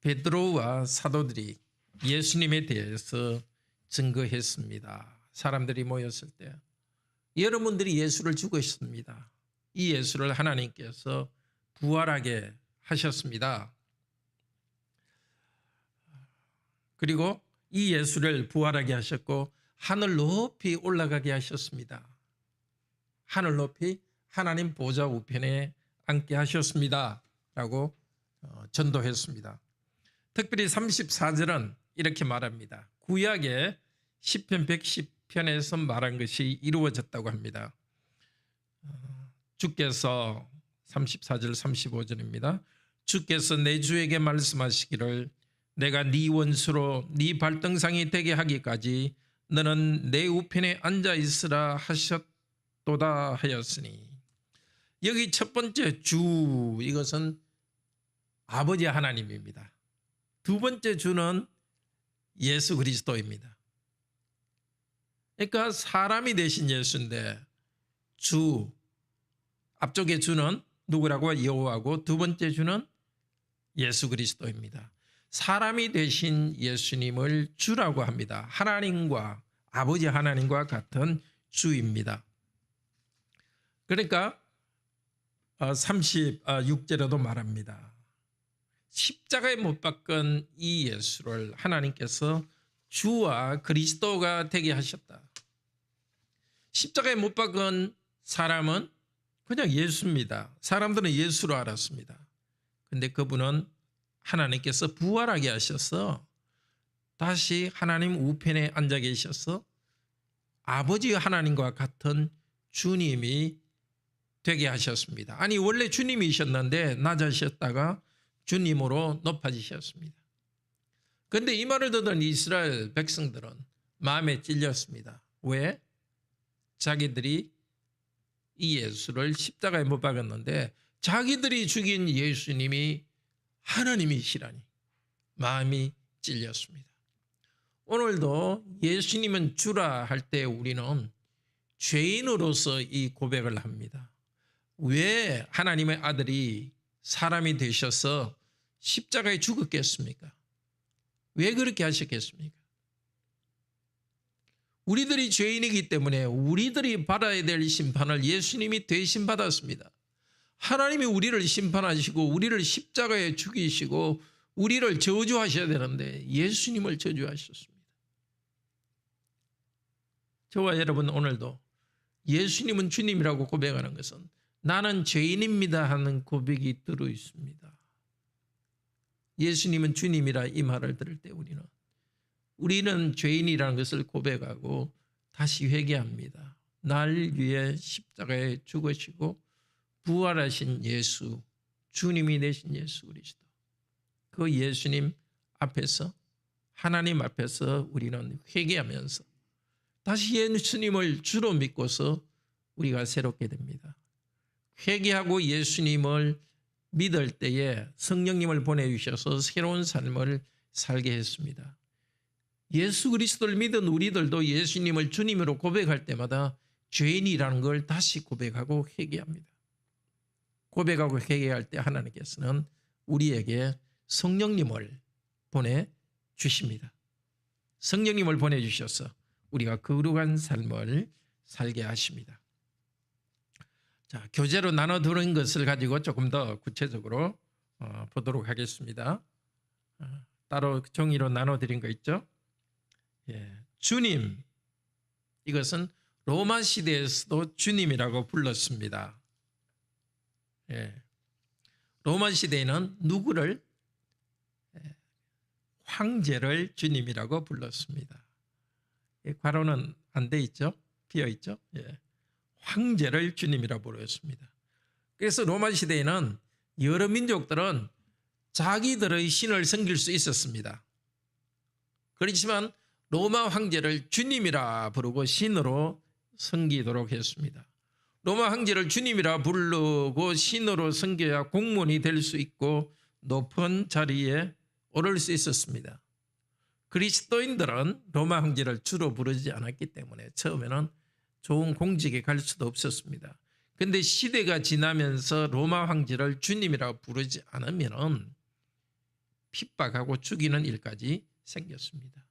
베드로와 사도들이 예수님에 대해서 증거했습니다. 사람들이 모였을 때 여러분들이 예수를 죽으셨습니다. 이 예수를 하나님께서 부활하게 하셨습니다. 그리고 이 예수를 부활하게 하셨고 하늘 높이 올라가게 하셨습니다. 하늘 높이 하나님 보좌 우편에 앉게 하셨습니다. 라고 어, 전도했습니다. 특별히 34절은 이렇게 말합니다. 구약의 10편 110편에서 말한 것이 이루어졌다고 합니다. 어, 주께서 34절 35절입니다. 주께서 내 주에게 말씀하시기를 내가 네 원수로 네 발등상이 되게 하기까지 너는 내 우편에 앉아 있으라 하셨도다 하였으니 여기 첫 번째 주 이것은 아버지 하나님입니다. 두 번째 주는 예수 그리스도입니다. 그러니까 사람이 되신 예수인데 주 앞쪽에 주는 누구라고 여호와고 두 번째 주는 예수 그리스도입니다. 사람이 되신 예수님을 주라고 합니다. 하나님과 아버지 하나님과 같은 주입니다. 그러니까 36절에도 말합니다. 십자가에 못 박은 이 예수를 하나님께서 주와 그리스도가 되게 하셨다. 십자가에 못 박은 사람은 그냥 예수입니다. 사람들은 예수로 알았습니다. 근데 그분은 하나님께서 부활하게 하셔서 다시 하나님 우편에 앉아 계셔서 아버지 하나님과 같은 주님이 되게 하셨습니다. 아니 원래 주님이셨는데 낮아셨다가 주님으로 높아지셨습니다. 그런데 이 말을 듣던 이스라엘 백성들은 마음에 찔렸습니다. 왜? 자기들이 이 예수를 십자가에 못 박았는데 자기들이 죽인 예수님이 하나님이시라니 마음이 찔렸습니다. 오늘도 예수님은 주라 할 때 우리는 죄인으로서 이 고백을 합니다. 왜 하나님의 아들이 사람이 되셔서 십자가에 죽었겠습니까? 왜 그렇게 하셨겠습니까? 우리들이 죄인이기 때문에 우리들이 받아야 될 심판을 예수님이 대신 받았습니다. 하나님이 우리를 심판하시고 우리를 십자가에 죽이시고 우리를 저주하셔야 되는데 예수님을 저주하셨습니다. 저와 여러분 오늘도 예수님은 주님이라고 고백하는 것은 나는 죄인입니다 하는 고백이 들어 있습니다. 예수님은 주님이라 이 말을 들을 때 우리는 우리는 죄인이라는 것을 고백하고 다시 회개합니다. 날 위해 십자가에 죽으시고 부활하신 예수, 주님이 되신 예수 그리스도. 그 예수님 앞에서 하나님 앞에서 우리는 회개하면서 다시 예수님을 주로 믿고서 우리가 새롭게 됩니다. 회개하고 예수님을 믿을 때에 성령님을 보내주셔서 새로운 삶을 살게 했습니다. 예수 그리스도를 믿은 우리들도 예수님을 주님으로 고백할 때마다 죄인이라는 걸 다시 고백하고 회개합니다. 고백하고 회개할 때 하나님께서는 우리에게 성령님을 보내 주십니다. 성령님을 보내 주셔서 우리가 거룩한 삶을 살게 하십니다. 자, 교재로 나눠 두는 것을 가지고 조금 더 구체적으로 어, 보도록 하겠습니다. 어, 따로 종이로 나눠 드린 거 있죠? 예, 주님 이것은 로마 시대에서도 주님이라고 불렀습니다. 예. 로마 시대에는 누구를 예, 황제를 주님이라고 불렀습니다. 예, 괄호는 안 돼 있죠? 비어 있죠? 예. 황제를 주님이라 부르었습니다. 그래서 로마 시대에는 여러 민족들은 자기들의 신을 섬길 수 있었습니다. 그렇지만 로마 황제를 주님이라 부르고 신으로 섬기도록 했습니다. 로마 황제를 주님이라 부르고 신으로 섬겨야 공무원이 될 수 있고 높은 자리에 오를 수 있었습니다. 그리스도인들은 로마 황제를 주로 부르지 않았기 때문에 처음에는 좋은 공직에 갈 수도 없었습니다. 근데 시대가 지나면서 로마 황제를 주님이라 부르지 않으면 핍박하고 죽이는 일까지 생겼습니다.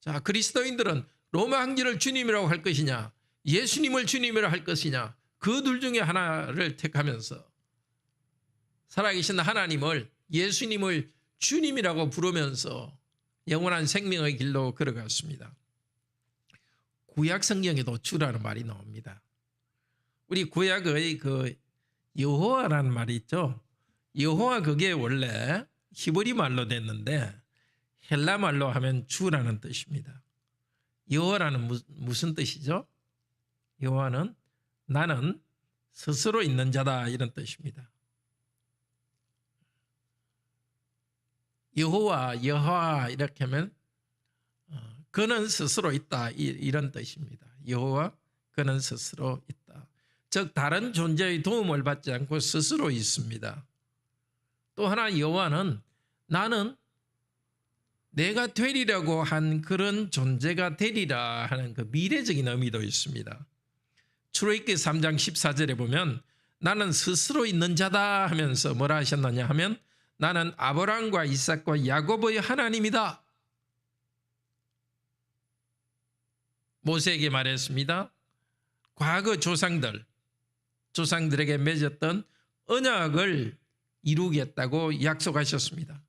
자, 그리스도인들은 로마 황제를 주님이라고 할 것이냐, 예수님을 주님이라고 할 것이냐, 그 둘 중에 하나를 택하면서 살아계신 하나님을 예수님을 주님이라고 부르면서 영원한 생명의 길로 걸어갔습니다. 구약 성경에도 주라는 말이 나옵니다. 우리 구약의 그 여호와라는 말이 있죠. 여호와 그게 원래 히브리 말로 됐는데 헬라 말로 하면 주라는 뜻입니다. 여호와라는 무- 무슨 뜻이죠? 여호와는 나는 스스로 있는 자다 이런 뜻입니다. 여호와 여호와 이렇게 하면 어, 그는 스스로 있다 이- 이런 뜻입니다. 여호와 그는 스스로 있다. 즉 다른 존재의 도움을 받지 않고 스스로 있습니다. 또 하나 여호와는 나는 내가 되리라고 한 그런 존재가 되리라 하는 그 미래적인 의미도 있습니다. 출애굽기 3장 14절에 보면 나는 스스로 있는 자다 하면서 뭐라 하셨느냐 하면 나는 아브라함과 이삭과 야곱의 하나님이다. 모세에게 말했습니다. 과거 조상들 조상들에게 맺었던 언약을 이루겠다고 약속하셨습니다.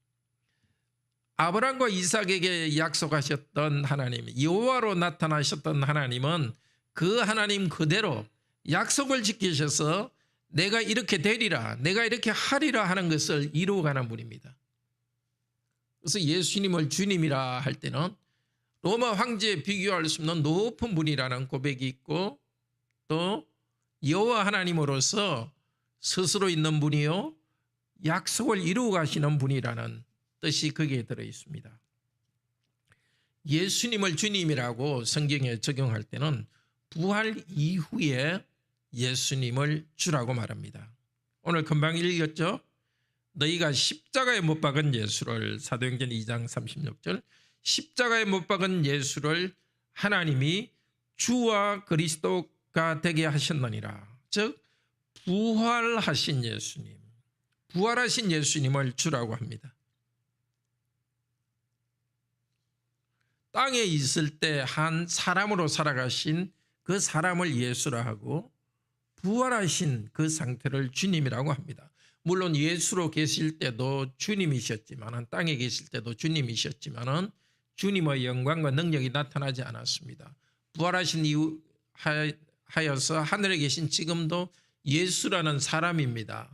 아브라함과 이삭에게 약속하셨던 하나님, 여호와로 나타나셨던 하나님은 그 하나님 그대로 약속을 지키셔서 내가 이렇게 되리라, 내가 이렇게 하리라 하는 것을 이루어가는 분입니다. 그래서 예수님을 주님이라 할 때는 로마 황제에 비교할 수 없는 높은 분이라는 고백이 있고 또 여호와 하나님으로서 스스로 있는 분이요 약속을 이루어 가시는 분이라는 뜻이 거기에 들어 있습니다. 예수님을 주님이라고 성경에 적용할 때는 부활 이후에 예수님을 주라고 말합니다. 오늘 금방 읽었죠? 너희가 십자가에 못 박은 예수를 사도행전 2장 36절 십자가에 못 박은 예수를 하나님이 주와 그리스도가 되게 하셨느니라. 즉 부활하신 예수님, 부활하신 예수님을 주라고 합니다. 땅에 있을 때 한 사람으로 살아가신 그 사람을 예수라 하고 부활하신 그 상태를 주님이라고 합니다. 물론 예수로 계실 때도 주님이셨지만 땅에 계실 때도 주님이셨지만은 주님의 영광과 능력이 나타나지 않았습니다. 부활하신 이후 하여서 하늘에 계신 지금도 예수라는 사람입니다.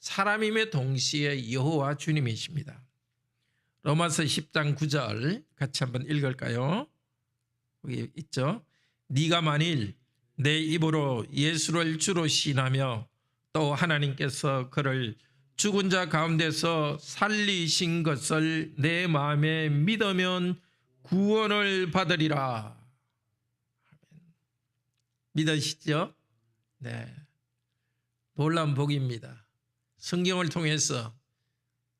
사람임의 동시에 여호와 주님이십니다. 로마서 10장 9절 같이 한번 읽을까요? 여기 있죠. 네가 만일 내 입으로 예수를 주로 신하며 또 하나님께서 그를 죽은 자 가운데서 살리신 것을 내 마음에 믿으면 구원을 받으리라. 믿으시죠? 네. 놀라운 복입니다. 성경을 통해서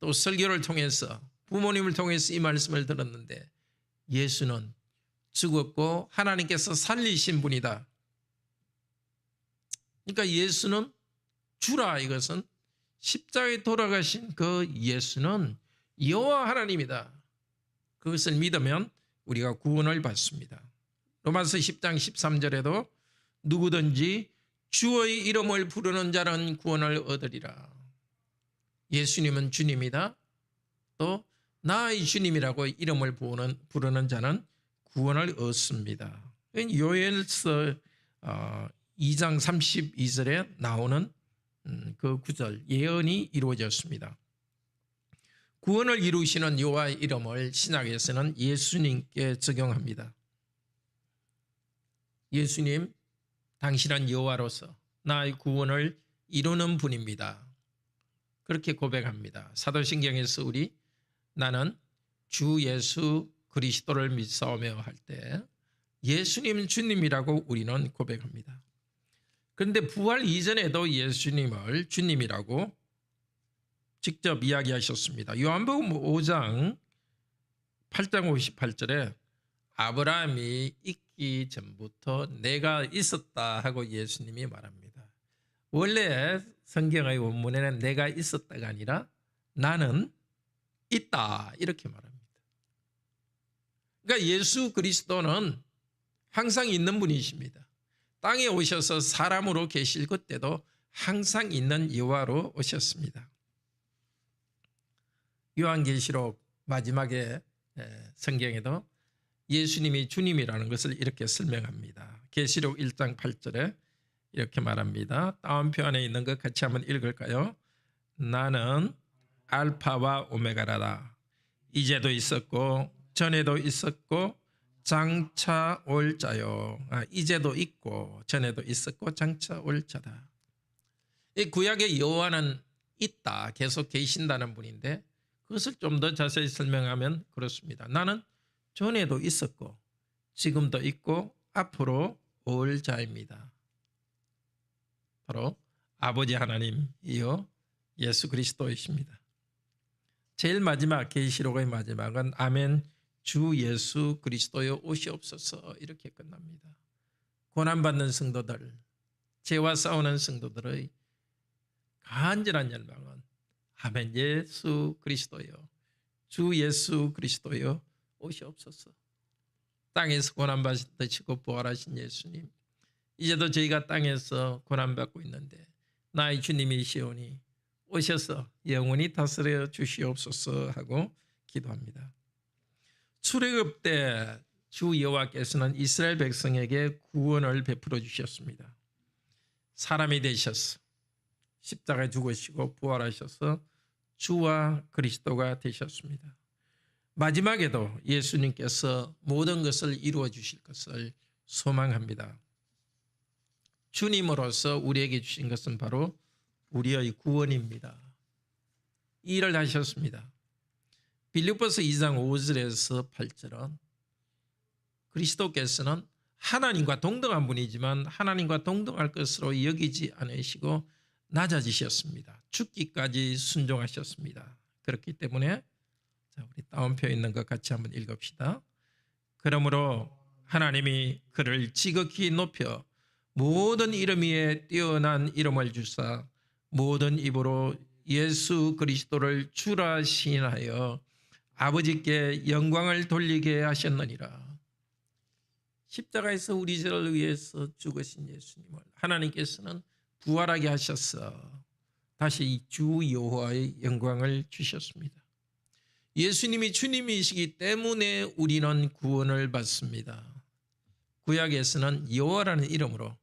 또 설교를 통해서 부모님을 통해서 이 말씀을 들었는데 예수는 죽었고 하나님께서 살리신 분이다. 그러니까 예수는 주라 이것은 십자가에 돌아가신 그 예수는 여호와 하나님이다. 그것을 믿으면 우리가 구원을 받습니다. 로마서 10장 13절에도 누구든지 주의 이름을 부르는 자는 구원을 얻으리라. 예수님은 주님이다. 또 나의 주님이라고 이름을 부르는, 부르는 자는 구원을 얻습니다. 요엘서 2장 32절에 나오는 음, 그 구절 예언이 이루어졌습니다. 구원을 이루시는 여호와의 이름을 신약에서는 예수님께 적용합니다. 예수님, 당신은 여호와로서 나의 구원을 이루는 분입니다. 그렇게 고백합니다. 사도신경에서 우리 나는 주 예수 그리스도를 믿사오며 할 때 예수님 주님이라고 우리는 고백합니다. 그런데 부활 이전에도 예수님을 주님이라고 직접 이야기하셨습니다. 요한복음 5장 8장 58절에 아브라함이 있기 전부터 내가 있었다 하고 예수님이 말합니다. 원래 성경의 원문에는 내가 있었다가 아니라 나는 있다 이렇게 말합니다. 그러니까 예수 그리스도는 항상 있는 분이십니다. 땅에 오셔서 사람으로 계실 그때도 항상 있는 여호와로 오셨습니다. 요한계시록 마지막에 에, 성경에도 예수님이 주님이라는 것을 이렇게 설명합니다. 계시록 1장 8절에 이렇게 말합니다. 다운표 안에 있는 것 같이 한번 읽을까요? 나는 알파와 오메가라다. 이제도 있었고 전에도 있었고 장차 올 자요. 아, 이제도 있고 전에도 있었고 장차 올 자다. 이 구약의 여호와는 있다. 계속 계신다는 분인데 그것을 좀 더 자세히 설명하면 그렇습니다. 나는 전에도 있었고 지금도 있고 앞으로 올 자입니다. 바로 아버지 하나님이요 예수 그리스도이십니다. 제일 마지막 계시록의 마지막은 아멘 주 예수 그리스도여 오시옵소서 이렇게 끝납니다. 고난 받는 성도들, 죄와 싸우는 성도들의 간절한 열망은 아멘 예수 그리스도여 주 예수 그리스도여 오시옵소서. 땅에서 고난 받으시고 부활하신 예수님 이제도 저희가 땅에서 고난받고 있는데 나의 주님이시오니 오셔서 영원히 다스려 주시옵소서 하고 기도합니다. 출애굽 때 주 여호와께서는 이스라엘 백성에게 구원을 베풀어 주셨습니다. 사람이 되셔서 십자가에 죽으시고 부활하셔서 주와 그리스도가 되셨습니다. 마지막에도 예수님께서 모든 것을 이루어 주실 것을 소망합니다. 주님으로서 우리에게 주신 것은 바로 우리의 구원입니다. 이 일을 하셨습니다. 빌립보서 2장 5절에서 8절은 그리스도께서는 하나님과 동등한 분이지만 하나님과 동등할 것으로 여기지 않으시고 낮아지셨습니다. 죽기까지 순종하셨습니다. 그렇기 때문에 자, 우리 따옴표 있는 것 같이 한번 읽읍시다. 그러므로 하나님이 그를 지극히 높여 모든 이름 위에 뛰어난 이름을 주사 모든 입으로 예수 그리스도를 주라 시인하여 아버지께 영광을 돌리게 하셨느니라. 십자가에서 우리 죄를 위해서 죽으신 예수님을 하나님께서는 부활하게 하셨어. 다시 주 여호와의 영광을 주셨습니다. 예수님이 주님이시기 때문에 우리는 구원을 받습니다. 구약에서는 여호와라는 이름으로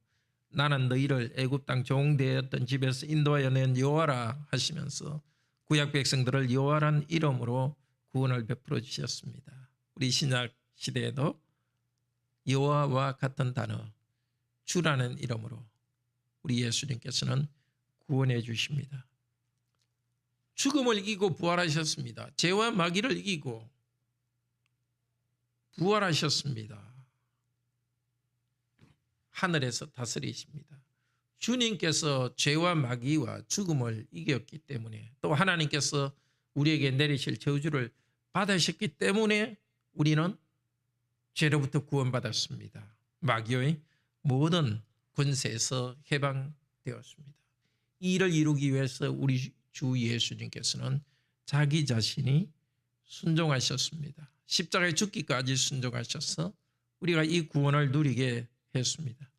나는 너희를 애굽 땅 종되었던 집에서 인도하여 낸 여호와라 하시면서 구약 백성들을 여호와라는 이름으로 구원을 베풀어 주셨습니다. 우리 신약 시대에도 여호와와 같은 단어 주라는 이름으로 우리 예수님께서는 구원해 주십니다. 죽음을 이기고 부활하셨습니다. 죄와 마귀를 이기고 부활하셨습니다. 하늘에서 다스리십니다. 주님께서 죄와 마귀와 죽음을 이겼기 때문에 또 하나님께서 우리에게 내리실 저주를 받으셨기 때문에 우리는 죄로부터 구원받았습니다. 마귀의 모든 권세에서 해방되었습니다. 이 일을 이루기 위해서 우리 주 예수님께서는 자기 자신이 순종하셨습니다. 십자가에 죽기까지 순종하셔서 우리가 이 구원을 누리게 했습니다.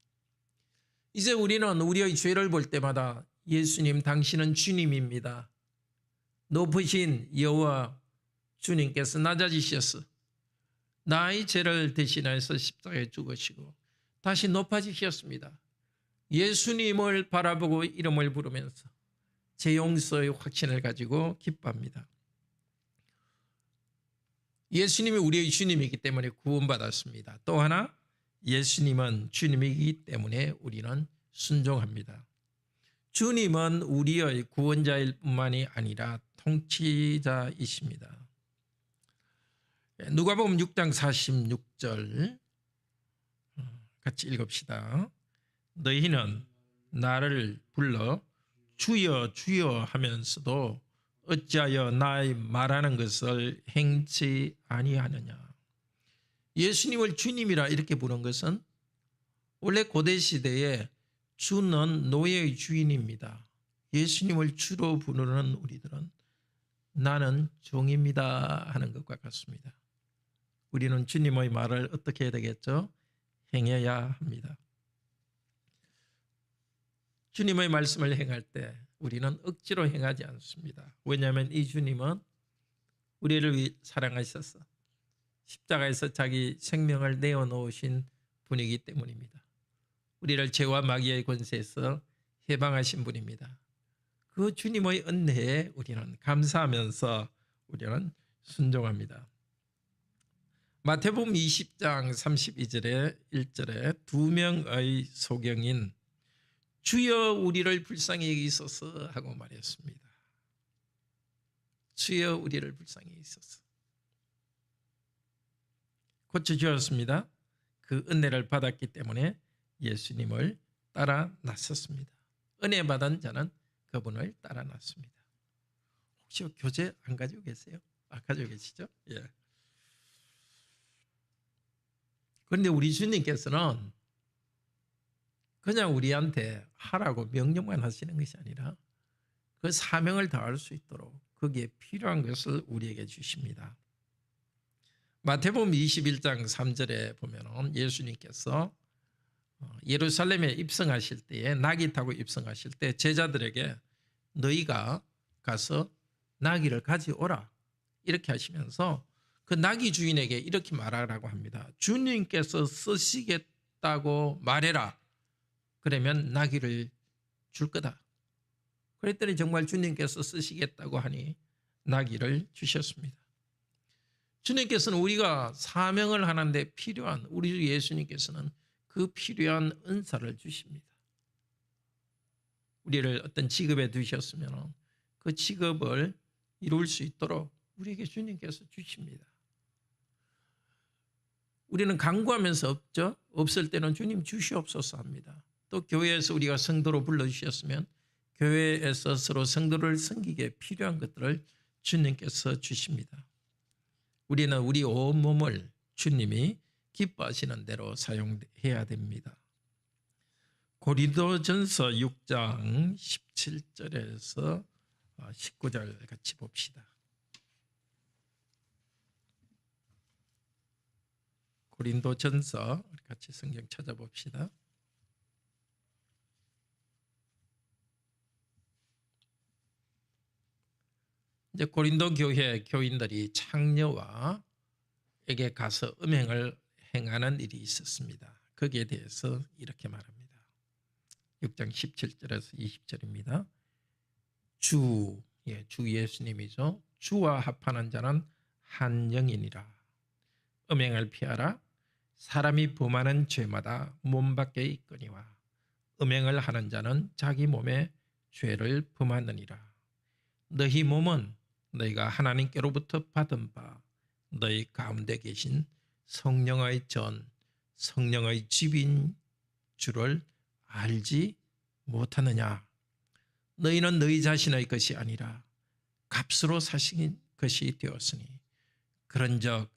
이제 우리는 우리의 죄를 볼 때마다 예수님 당신은 주님입니다. 높으신 여호와 주님께서 낮아지셔서 나의 죄를 대신해서 십자가에 죽으시고 다시 높아지셨습니다. 예수님을 바라보고 이름을 부르면서 제 용서의 확신을 가지고 기뻐합니다. 예수님이 우리의 주님이기 때문에 구원받았습니다. 또 하나 예수님은 주님이기 때문에 우리는 순종합니다. 주님은 우리의 구원자일 뿐만이 아니라 통치자이십니다. 누가복음 6장 46절 같이 읽읍시다. 너희는 나를 불러 주여 주여 하면서도 어찌하여 나의 말하는 것을 행치 아니하느냐. 예수님을 주님이라 이렇게 부른 것은 원래 고대 시대에 주는 노예의 주인입니다. 예수님을 주로 부르는 우리들은 나는 종입니다 하는 것과 같습니다. 우리는 주님의 말을 어떻게 해야 되겠죠? 행해야 합니다. 주님의 말씀을 행할 때 우리는 억지로 행하지 않습니다. 왜냐하면 이 주님은 우리를 위- 사랑하셔서 십자가에서 자기 생명을 내어 놓으신 분이기 때문입니다. 우리를 죄와 마귀의 권세에서 해방하신 분입니다. 그 주님의 은혜에 우리는 감사하면서 우리는 순종합니다. 마태복음 20장 32절에 1절에 두 명의 소경인 주여 우리를 불쌍히 여기소서 하고 말했습니다. 주여 우리를 불쌍히 여기소서. 고쳐 주었습니다. 그 은혜를 받았기 때문에 예수님을 따라 나섰습니다. 은혜 받은 자는 그분을 따라 났습니다. 혹시 교재 안 가지고 계세요? 아 가지고 계시죠? 예. 그런데 우리 주님께서는 그냥 우리한테 하라고 명령만 하시는 것이 아니라 그 사명을 다할 수 있도록 거기에 필요한 것을 우리에게 주십니다. 마태복음 21장 3절에 보면은 예수님께서 어, 예루살렘에 입성하실 때에 나귀 타고 입성하실 때 제자들에게 너희가 가서 나귀를 가져오라 이렇게 하시면서 그 나귀 주인에게 이렇게 말하라고 합니다. 주님께서 쓰시겠다고 말해라. 그러면 나귀를 줄 거다. 그랬더니 정말 주님께서 쓰시겠다고 하니 나귀를 주셨습니다. 주님께서는 우리가 사명을 하는데 필요한 우리 주 예수님께서는 그 필요한 은사를 주십니다. 우리를 어떤 직업에 두셨으면 그 직업을 이룰 수 있도록 우리에게 주님께서 주십니다. 우리는 강구하면서 없죠. 없을 때는 주님 주시옵소서 합니다. 또 교회에서 우리가 성도로 불러주셨으면 교회에서 서로 성도를 섬기기에 필요한 것들을 주님께서 주십니다. 우리는 우리 온몸을 주님이 기뻐하시는 대로 사용해야 됩니다. 고린도전서 6장 17절에서 19절 같이 봅시다. 고린도전서 같이 성경 찾아봅시다. 이제 고린도 교회 교인들이 창녀와에게 가서 음행을 행하는 일이 있었습니다. 거기에 대해서 이렇게 말합니다. 6장 17절에서 20절입니다. 주, 예, 주 예수님이죠. 주와 합하는 자는 한 영이니라. 음행을 피하라. 사람이 범하는 죄마다 몸 밖에 있거니와 음행을 하는 자는 자기 몸에 죄를 범하느니라. 너희 몸은 너희가 하나님께로부터 받은 바 너희 가운데 계신 성령의 전 성령의 집인 줄을 알지 못하느냐? 너희는 너희 자신의 것이 아니라 값으로 사신 것이 되었으니 그런즉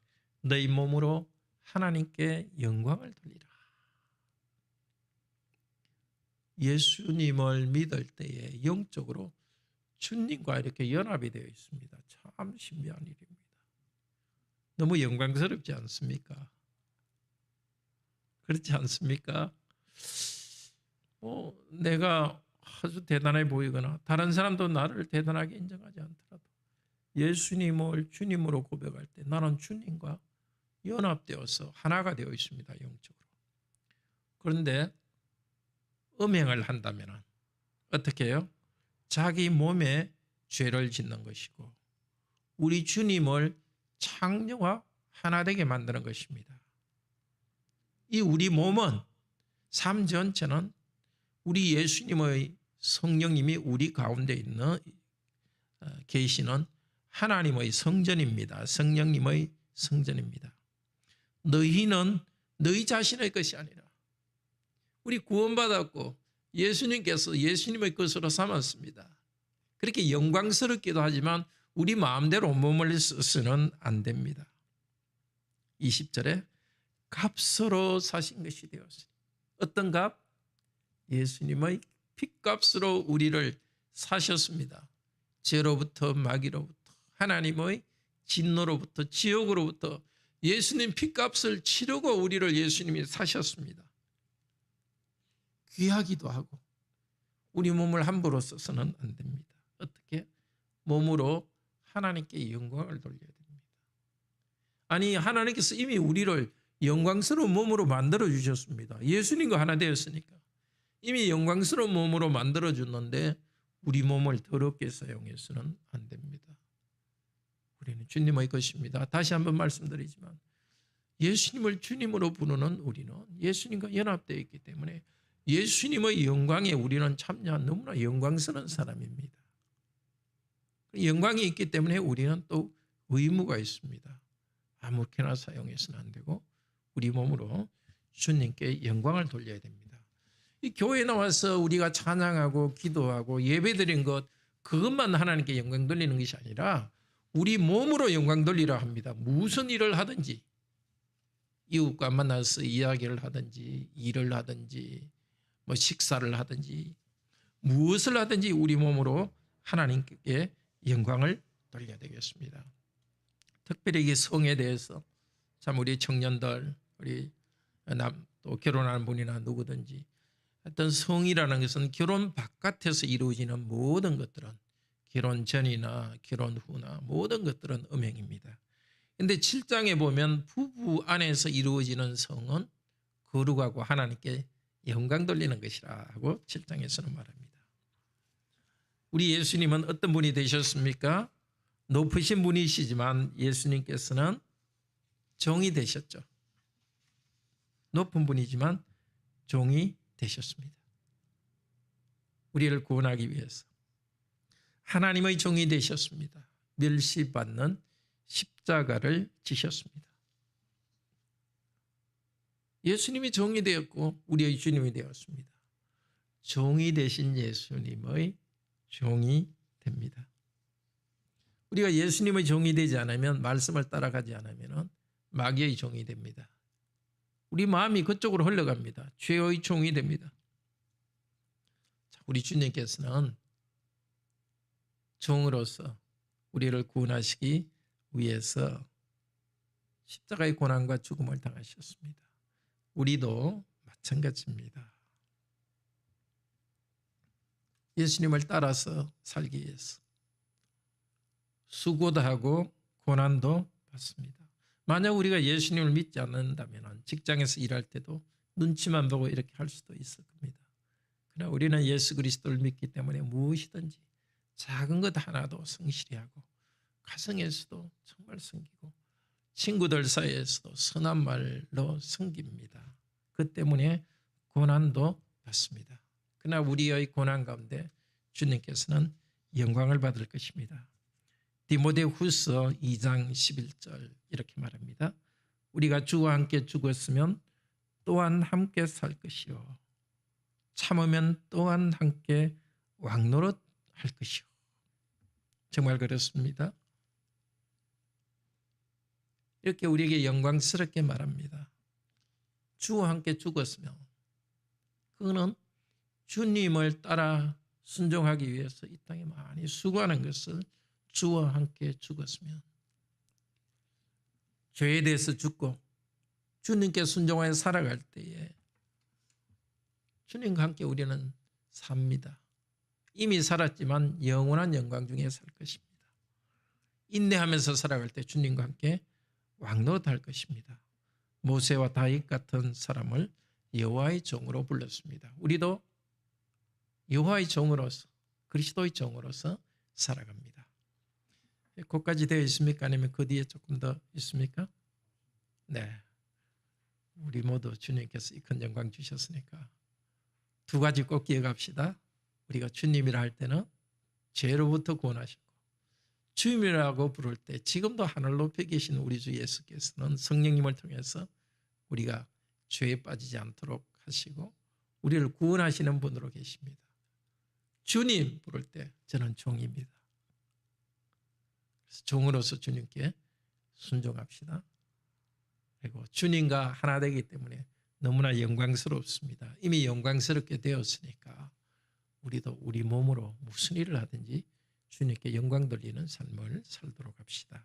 너희 몸으로 하나님께 영광을 돌리라. 예수님을 믿을 때에 영적으로 주님과 이렇게 연합이 되어 있습니다. 참 신비한 일입니다. 너무 영광스럽지 않습니까? 그렇지 않습니까? 뭐 내가 아주 대단해 보이거나 다른 사람도 나를 대단하게 인정하지 않더라도 예수님을 주님으로 고백할 때 나는 주님과 연합되어서 하나가 되어 있습니다. 영적으로. 그런데 음행을 한다면 어떻게 해요? 자기 몸에 죄를 짓는 것이고 우리 주님을 창녀와 하나 되게 만드는 것입니다. 이 우리 몸은 삶 전체는 우리 예수님의 성령님이 우리 가운데 있는 어, 계시는 하나님의 성전입니다. 성령님의 성전입니다. 너희는 너희 자신의 것이 아니라 우리 구원받았고 예수님께서 예수님의 것으로 삼았습니다. 그렇게 영광스럽기도 하지만 우리 마음대로 몸을 쓰서는 안 됩니다. 20절에 값으로 사신 것이 되었으니 어떤 값? 예수님의 핏값으로 우리를 사셨습니다. 죄로부터 마귀로부터 하나님의 진노로부터 지옥으로부터 예수님 피값을 치르고 우리를 예수님이 사셨습니다. 귀하기도 하고 우리 몸을 함부로 써서는 안 됩니다. 어떻게? 몸으로 하나님께 영광을 돌려야 됩니다. 아니 하나님께서 이미 우리를 영광스러운 몸으로 만들어 주셨습니다. 예수님과 하나 되었으니까 이미 영광스러운 몸으로 만들어 줬는데 우리 몸을 더럽게 사용해서는 안 됩니다. 우리는 주님의 것입니다. 다시 한번 말씀드리지만 예수님을 주님으로 부르는 우리는 예수님과 연합되어 있기 때문에 예수님의 영광에 우리는 참여한 너무나 영광스러운 사람입니다. 영광이 있기 때문에 우리는 또 의무가 있습니다. 아무렇게나 사용해서는 안 되고 우리 몸으로 주님께 영광을 돌려야 됩니다. 이 교회 나와서 우리가 찬양하고 기도하고 예배드린 것 그것만 하나님께 영광 돌리는 것이 아니라 우리 몸으로 영광 돌리라 합니다. 무슨 일을 하든지 이웃과 만나서 이야기를 하든지 일을 하든지 뭐 식사를 하든지 무엇을 하든지 우리 몸으로 하나님께 영광을 돌려야 되겠습니다. 특별히 이 성에 대해서 참 우리 청년들 우리 남 또 결혼하는 분이나 누구든지 어떤 성이라는 것은 결혼 바깥에서 이루어지는 모든 것들은 결혼 전이나 결혼 후나 모든 것들은 음행입니다. 근데 7장에 보면 부부 안에서 이루어지는 성은 거룩하고 하나님께 영광 돌리는 것이라 하고 7장에서는 말합니다. 우리 예수님은 어떤 분이 되셨습니까? 높으신 분이시지만 예수님께서는 종이 되셨죠. 높은 분이지만 종이 되셨습니다. 우리를 구원하기 위해서 하나님의 종이 되셨습니다. 멸시받는 십자가를 지셨습니다. 예수님이 종이 되었고 우리의 주님이 되었습니다. 종이 되신 예수님의 종이 됩니다. 우리가 예수님의 종이 되지 않으면 말씀을 따라가지 않으면 마귀의 종이 됩니다. 우리 마음이 그쪽으로 흘러갑니다. 죄의 종이 됩니다. 우리 주님께서는 종으로서 우리를 구원하시기 위해서 십자가의 고난과 죽음을 당하셨습니다. 우리도 마찬가지입니다. 예수님을 따라서 살기 위해서 수고도 하고 고난도 받습니다. 만약 우리가 예수님을 믿지 않는다면 직장에서 일할 때도 눈치만 보고 이렇게 할 수도 있을 겁니다. 그러나 우리는 예수 그리스도를 믿기 때문에 무엇이든지 작은 것 하나도 성실히 하고 가정에서도 정말 섬기고 친구들 사이에서도 선한 말로 섬깁니다. 그 때문에 고난도 받습니다. 그러나 우리의 고난 가운데 주님께서는 영광을 받을 것입니다. 디모데 후서 2장 11절 이렇게 말합니다. 우리가 주와 함께 죽었으면 또한 함께 살 것이요 참으면 또한 함께 왕노릇 할 것이요 정말 그렇습니다. 이렇게 우리에게 영광스럽게 말합니다. 주와 함께 죽었으면 그거는 주님을 따라 순종하기 위해서 이 땅에 많이 수고하는 것을 주와 함께 죽었으면 죄에 대해서 죽고 주님께 순종하여 살아갈 때에 주님과 함께 우리는 삽니다. 이미 살았지만 영원한 영광 중에 살 것입니다. 인내하면서 살아갈 때 주님과 함께 왕노릇할 것입니다. 모세와 다윗 같은 사람을 여호와의 종으로 불렀습니다. 우리도 여호와의 종으로서 그리스도의 종으로서 살아갑니다. 거까지 되어 있습니까? 아니면 그 뒤에 조금 더 있습니까? 네. 우리 모두 주님께서 이 큰 영광 주셨으니까 두 가지 꼭 기억합시다. 우리가 주님이라 할 때는 죄로부터 구원하시고 주님이라고 부를 때 지금도 하늘 높에 계신 우리 주 예수께서는 성령님을 통해서 우리가 죄에 빠지지 않도록 하시고 우리를 구원하시는 분으로 계십니다. 주님 부를 때 저는 종입니다. 그래서 종으로서 주님께 순종합시다. 그리고 주님과 하나 되기 때문에 너무나 영광스럽습니다. 이미 영광스럽게 되었으니까 우리도 우리 몸으로 무슨 일을 하든지 주님께 영광 돌리는 삶을 살도록 합시다.